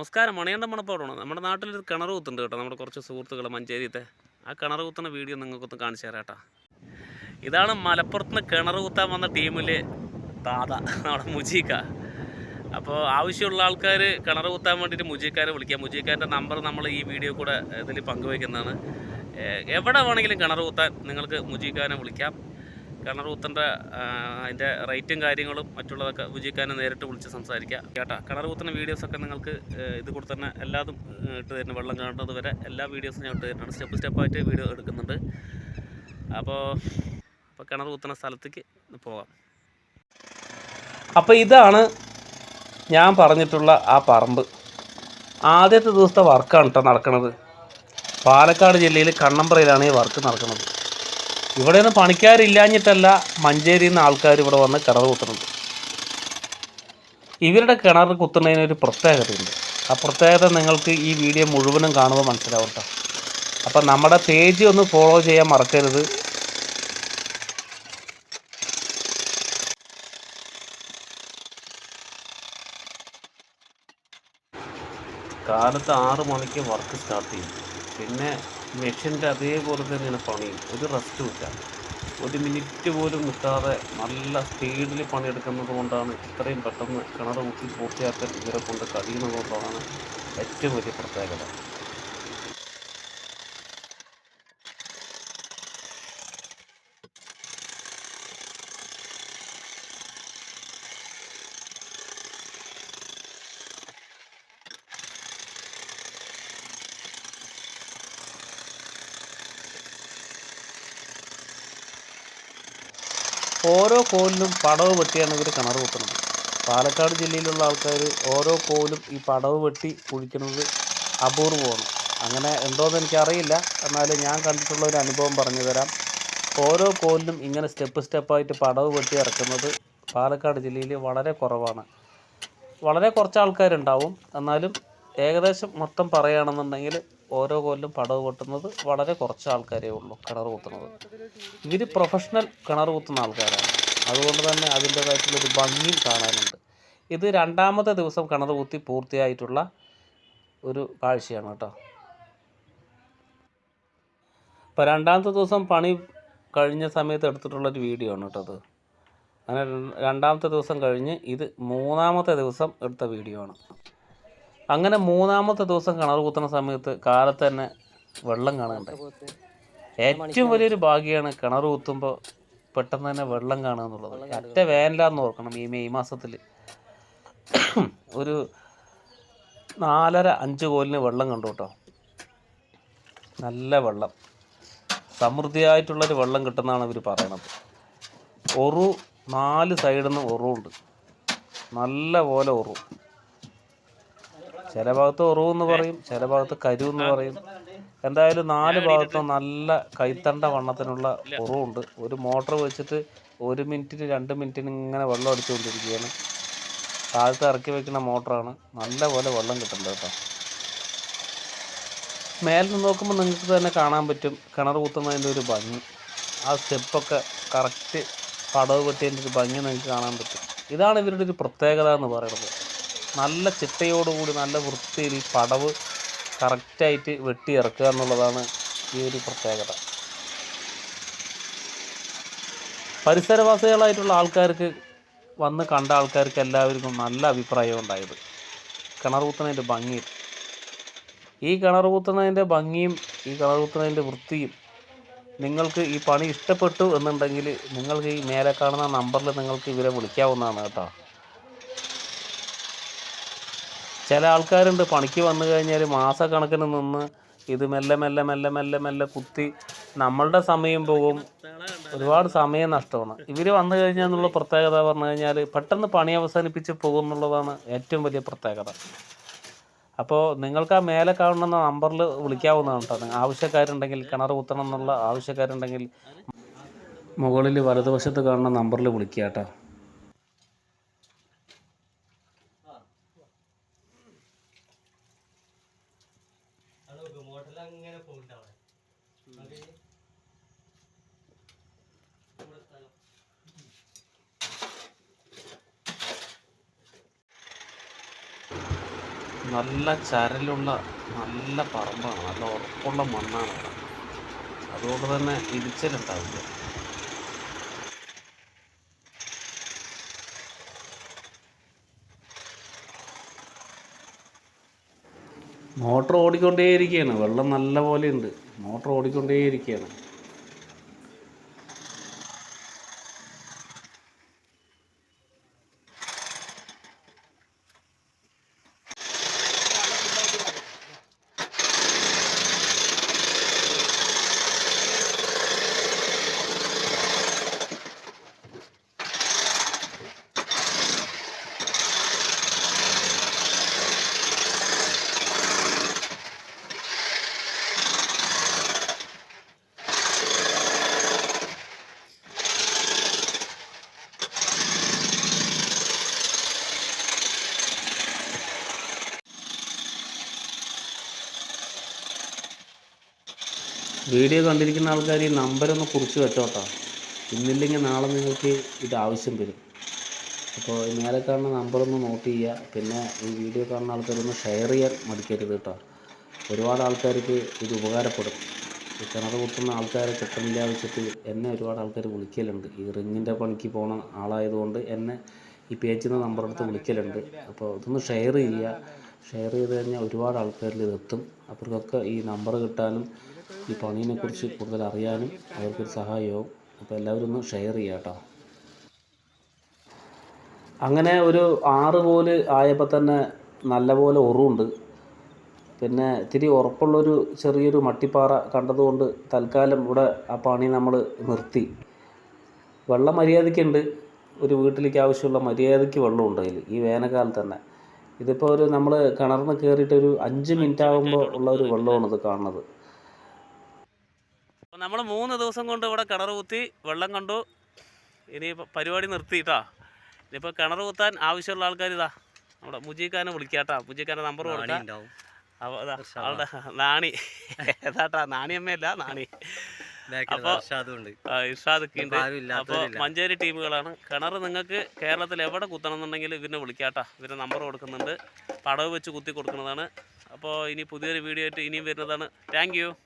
നമസ്കാരം. മണിയണ്ട മണപ്പാടാണ് നമ്മുടെ നാട്ടിലൊരു കിണർ കുത്തുണ്ട് കേട്ടോ. നമ്മുടെ കുറച്ച് സുഹൃത്തുക്കൾ മഞ്ചേരിയത്തെ ആ കിണർ കുത്തുന്ന വീഡിയോ നിങ്ങൾക്കൊന്ന് കാണിച്ചു തരാം കേട്ടോ. ഇതാണ് മലപ്പുറത്ത് നിന്ന് കിണർ കുത്താൻ വന്ന ടീമിൽ താത നമ്മുടെ മുജീക്ക. അപ്പോൾ ആവശ്യമുള്ള ആൾക്കാർ കിണർ കുത്താൻ വേണ്ടിയിട്ട് മുജീക്കാരെ വിളിക്കാം. മുജീക്കാരന്റെ നമ്പർ നമ്മൾ ഈ വീഡിയോ കൂടെ ഇതിൽ പങ്കുവയ്ക്കുന്നതാണ്. എവിടെ വേണമെങ്കിലും കിണർ കുത്താൻ നിങ്ങൾക്ക് മുജീക്കാരനെ വിളിക്കാം. കിണർ കുത്തേണ്ട അതിന്റെ റേറ്റും കാര്യങ്ങളും മറ്റുള്ളതൊക്കെ വിജയിക്കാനെ നേരിട്ട് വിളിച്ച് സംസാരിക്കാം. കേട്ടാ കിണർ കുത്തുന്ന വീഡിയോസൊക്കെ നിങ്ങൾക്ക് ഇത് കൂടെ തന്നെ എല്ലാതും ഇട്ട് തരുന്നു വെള്ളം കാണുന്നത് വരെ എല്ലാ വീഡിയോസും ഞാൻ ഇട്ട് തരുന്നുണ്ട് സ്റ്റെപ്പ് സ്റ്റെപ്പായിട്ട് വീഡിയോ എടുക്കുന്നുണ്ട്. അപ്പോൾ അപ്പോൾ കിണർ കുത്തുന്ന സ്ഥലത്തേക്ക് പോകാം. അപ്പോൾ ഇതാണ് ഞാൻ പറഞ്ഞിട്ടുള്ള ആ പറമ്പ്. ആദ്യത്തെ ദിവസത്തെ വർക്കാണ് കേട്ടോ നടക്കുന്നത് പാലക്കാട് ജില്ലയിൽ കണ്ണമ്പ്രയിലാണ് ഈ വർക്ക് നടക്കുന്നത് ഇവിടെ നിന്ന് പണിക്കാരില്ലാഞ്ഞിട്ടല്ല മഞ്ചേരിയിൽ നിന്ന് ആൾക്കാർ ഇവിടെ വന്ന് കിണർ കുത്തുന്നുണ്ട്. ഇവരുടെ കിണർ കുത്തുന്നതിന് ഒരു പ്രത്യേകതയുണ്ട്. ആ പ്രത്യേകത നിങ്ങൾക്ക് ഈ വീഡിയോ മുഴുവനും കാണുമ്പോൾ മനസ്സിലാവും കേട്ടോ അപ്പം നമ്മുടെ പേജ് ഒന്ന് ഫോളോ ചെയ്യാൻ മറക്കരുത്. കാലത്ത് ആറ് മണിക്ക് വർക്ക് സ്റ്റാർട്ട് ചെയ്യും. പിന്നെ മെഷീന്റെ അതേപോലെ തന്നെയാണ് പണിയും. ഒരു റെസ്റ്റും ഇല്ല. ഒരു മിനിറ്റ് പോലും നിൽക്കാതെ നല്ല സ്പീഡിൽ പണിയെടുക്കുന്നത് കൊണ്ടാണ് ഇത്രയും പെട്ടെന്ന് കിണർ കുത്തി പൂർത്തിയാക്കാൻ ഇവരെ കൊണ്ട് കഴിയുന്നത് കൊണ്ടാണ് ഏറ്റവും വലിയ പ്രത്യേകത. ഓരോ കോലിലും പടവ് വെട്ടിയാണ് ഇവർ കിണർ കുത്തുന്നത് പാലക്കാട് ജില്ലയിലുള്ള ആൾക്കാർ ഓരോ കോലും ഈ പടവ് വെട്ടി കുഴിക്കുന്നത് അപൂർവമാണ്. അങ്ങനെ ഉണ്ടോയെന്ന് എനിക്കറിയില്ല. എന്നാലും ഞാൻ കണ്ടിട്ടുള്ള ഒരു അനുഭവം പറഞ്ഞു തരാം. ഓരോ കോലിലും ഇങ്ങനെ സ്റ്റെപ്പ് സ്റ്റെപ്പായിട്ട് പടവ് വെട്ടി ഇറക്കുന്നത് പാലക്കാട് ജില്ലയിൽ വളരെ കുറവാണ്. വളരെ കുറച്ച് ആൾക്കാരുണ്ടാവും. എന്നാലും ഏകദേശം മൊത്തം പറയുകയാണെന്നുണ്ടെങ്കിൽ ഓരോ കൊല്ലം പടവ് കൊട്ടുന്നത് വളരെ കുറച്ച് ആൾക്കാരേ ഉള്ളൂ കിണർ കുത്തുന്നത്. ഇവർ പ്രൊഫഷണൽ കിണർ കുത്തുന്ന ആൾക്കാരാണ്. അതുകൊണ്ട് തന്നെ അതിന്റേതായിട്ടുള്ളൊരു ഭംഗിയും കാണാനുണ്ട്. ഇത് രണ്ടാമത്തെ ദിവസം കിണർ കുത്തി പൂർത്തിയായിട്ടുള്ള ഒരു കാഴ്ചയാണ് കേട്ടോ. അപ്പോൾ രണ്ടാമത്തെ ദിവസം പണി കഴിഞ്ഞ സമയത്ത് എടുത്തിട്ടുള്ളൊരു വീഡിയോ ആണ് കേട്ടോ അത്. അങ്ങനെ രണ്ടാമത്തെ ദിവസം കഴിഞ്ഞ് ഇത് മൂന്നാമത്തെ ദിവസം എടുത്ത വീഡിയോ ആണ്. അങ്ങനെ മൂന്നാമത്തെ ദിവസം കിണർ കുത്തുന്ന സമയത്ത് കാലത്ത് തന്നെ വെള്ളം കാണുന്നുണ്ട്. ഏറ്റവും വലിയൊരു ഭാഗ്യമാണ് കിണർ കുത്തുമ്പോൾ പെട്ടെന്ന് തന്നെ വെള്ളം കാണുക എന്നുള്ളത്. ഒറ്റ വേനലാന്ന് ഓർക്കണം ഈ മെയ് മാസത്തിൽ ഒരു നാലര അഞ്ച് കോലിന് വെള്ളം കണ്ടു കേട്ടോ. നല്ല വെള്ളം. സമൃദ്ധിയായിട്ടുള്ളൊരു വെള്ളം കിട്ടുന്നതാണ് ഇവർ പറയണത്. ഒറു നാല് സൈഡിൽ നിന്ന് ഒറുണ്ട് നല്ല പോലെ ഒറു. ചില ഭാഗത്ത് ഉറവെന്ന് പറയും ചില ഭാഗത്ത് കരു എന്ന് പറയും. എന്തായാലും നാല് ഭാഗത്തും നല്ല കൈത്തണ്ട വണ്ണത്തിനുള്ള ഉറവുണ്ട്. ഒരു മോട്ടർ വെച്ചിട്ട് ഒരു മിനിറ്റിന് രണ്ട് മിനിറ്റിന് ഇങ്ങനെ വെള്ളം അടിച്ചുകൊണ്ടിരിക്കുകയാണ്. താഴത്ത് ഇറക്കി വെക്കുന്ന മോട്ടറാണ്. നല്ല പോലെ വെള്ളം കിട്ടുന്നുണ്ട് കേട്ടോ. മേലിൽ നിന്ന് നോക്കുമ്പോൾ നിങ്ങൾക്ക് തന്നെ കാണാൻ പറ്റും. കിണർ കുത്തുന്നതിന്റെ ഒരു ഭംഗി. ആ സ്റ്റെപ്പൊക്കെ കറക്റ്റ് പടവ് കെട്ടിയതിന്റെ ഒരു ഭംഗി നിങ്ങൾക്ക് കാണാൻ പറ്റും. ഇതാണ് ഇവരുടെ ഒരു പ്രത്യേകത എന്ന് പറയുന്നത്. നല്ല ചിട്ടയോടുകൂടി നല്ല വൃത്തിയിൽ പടവ് കറക്റ്റായിട്ട് വെട്ടി ഇറക്കുക എന്നുള്ളതാണ് ഈ ഒരു പ്രത്യേകത. പരിസരവാസികളായിട്ടുള്ള ആൾക്കാർക്ക് വന്ന് കണ്ട ആൾക്കാർക്ക് എല്ലാവർക്കും നല്ല അഭിപ്രായം ഉണ്ടായത്. കിണർ കുത്തുന്നതിന്റെ ഭംഗി ഈ കിണർ കുത്തുന്നതിന്റെ ഭംഗിയും ഈ കിണർ കുത്തുന്നതിന്റെ വൃത്തിയും നിങ്ങൾക്ക് ഈ പണി ഇഷ്ടപ്പെട്ടു എന്നുണ്ടെങ്കിൽ നിങ്ങൾക്ക് ഈ മേലെ കാണുന്ന നമ്പറിൽ നിങ്ങൾക്ക് ഇവരെ വിളിക്കാവുന്നതാണ് കേട്ടോ. ചില ആൾക്കാരുണ്ട്. പണിക്ക് വന്നു കഴിഞ്ഞാൽ മാസക്കണക്കിന് നിന്ന് ഇത് മെല്ലെ മെല്ലെ മെല്ലെ മെല്ലെ മെല്ലെ കുത്തി നമ്മളുടെ സമയം പോകും. ഒരുപാട് സമയം നഷ്ടമാണ്. ഇവർ വന്നു കഴിഞ്ഞാൽ എന്നുള്ള പ്രത്യേകത പറഞ്ഞു കഴിഞ്ഞാൽ പെട്ടെന്ന് പണി അവസാനിപ്പിച്ച് പോകും എന്നുള്ളതാണ് ഏറ്റവും വലിയ പ്രത്യേകത. അപ്പോൾ നിങ്ങൾക്ക് ആ മേലെ കാണുന്ന നമ്പറിൽ വിളിക്കാവുന്നതാണ് കേട്ടോ. ആവശ്യക്കാരുണ്ടെങ്കിൽ കിണർ കുത്തണം എന്നുള്ള ആവശ്യക്കാരുണ്ടെങ്കിൽ മുകളിൽ വലതുവശത്ത് കാണുന്ന നമ്പറിൽ വിളിക്കുക കേട്ടോ. നല്ല ചരലുള്ള നല്ല പറമ്പാണ് നല്ല ഉറപ്പുള്ള മണ്ണാണ്. അതുകൊണ്ട് തന്നെ ഇടിച്ചിലുണ്ടാവില്ല. മോട്ടർ ഓടിക്കൊണ്ടേയിരിക്കുകയാണ്. വെള്ളം നല്ല പോലെ ഉണ്ട്. മോട്ടർ ഓടിക്കൊണ്ടേയിരിക്കുകയാണ്. വീഡിയോ കണ്ടിരിക്കുന്ന ആൾക്കാർ ഈ നമ്പരൊന്ന് കുറിച്ച് വെച്ചോട്ടോ. ഇന്നില്ലെങ്കിൽ നാളെ നിങ്ങൾക്ക് ഇത് ആവശ്യം വരും. അപ്പോൾ നേരെ കാണുന്ന നമ്പറൊന്ന് നോട്ട് ചെയ്യുക. പിന്നെ ഈ വീഡിയോ കാണുന്ന ആൾക്കാരൊന്ന് ഷെയർ ചെയ്യാൻ മടിക്കരുത് കേട്ടോ. ഒരുപാട് ആൾക്കാർക്ക് ഇത് ഉപകാരപ്പെടും. ഈ കിണർ കുത്തുന്ന ആൾക്കാരെ കിട്ടുന്നില്ല വെച്ചിട്ട് എന്നെ ഒരുപാട് ആൾക്കാർ വിളിക്കലുണ്ട്. ഈ റിങ്ങിന്റെ പണിക്ക് പോണ ആളായതുകൊണ്ട് എന്നെ ഈ പേജിൽ നമ്പർ എടുത്ത് വിളിക്കലുണ്ട്. അപ്പോൾ ഇതൊന്ന് ഷെയർ ചെയ്യുക. ഷെയർ ചെയ്ത് കഴിഞ്ഞാൽ ഒരുപാട് ആൾക്കാരിൽ ഇതെത്തും അവർക്കൊക്കെ ഈ നമ്പർ കിട്ടാനും ഈ പണീനെക്കുറിച്ച് കൂടുതൽ അറിയാനും അവർക്കൊരു സഹായവും അപ്പോൾ എല്ലാവരും ഒന്ന് ഷെയർ ചെയ്യാട്ടോ അങ്ങനെ ഒരു ആറ് പോൽ ആയപ്പോൾ തന്നെ നല്ലപോലെ ഉറുണ്ട്. പിന്നെ ഇത്തിരി ഉറപ്പുള്ളൊരു ചെറിയൊരു മട്ടിപ്പാറ കണ്ടതുകൊണ്ട് തൽക്കാലം ഇവിടെ ആ പണി നമ്മൾ നിർത്തി. വെള്ളം മര്യാദയ്ക്കുണ്ട്. ഒരു വീട്ടിലേക്ക് ആവശ്യമുള്ള മര്യാദയ്ക്ക് വെള്ളമുണ്ട് അതിൽ ഈ വേനൽക്കാലത്ത് തന്നെ. ഇതിപ്പോൾ ഒരു നമ്മൾ കിണറിന് കയറിയിട്ട് ഒരു അഞ്ച് മിനിറ്റ് ആകുമ്പോൾ ഉള്ള ഒരു വെള്ളമാണ് ഇത് കാണുന്നത്. നമ്മൾ മൂന്ന് ദിവസം കൊണ്ട് ഇവിടെ കിണർ കുത്തി വെള്ളം കണ്ടു. ഇനി പരിപാടി നിർത്തിയിട്ടാ. ഇനിയിപ്പോൾ കിണർ കുത്താൻ ആവശ്യമുള്ള ആൾക്കാർ ഇതാ. നമ്മുടെ മുജീക്കാനെ വിളിക്കാട്ടാ. മുജീഖാന്റെ നമ്പർ കൊടുക്കാം അപ്പോൾ ആളുടെ നാണി. ഏതാട്ടാ നാണിയമ്മയല്ല നാണി. അപ്പൊ- ആ, ഇർഷാദ് അപ്പോൾ ഇല്ലാത്തവരില്ല. മഞ്ചേരി ടീമുകളാണ്. കിണർ നിങ്ങൾക്ക് കേരളത്തിൽ എവിടെ കുത്തണം എന്നുണ്ടെങ്കിൽ ഇവരെ വിളിക്കാട്ടാ. ഇവരെ നമ്പർ കൊടുക്കുന്നുണ്ട്. പടവ് വെച്ച് കുത്തി കൊടുക്കുന്നതാണ്. അപ്പോൾ ഇനി പുതിയൊരു വീഡിയോ ആയിട്ട് ഇനിയും വരുന്നതാണ്. Thank you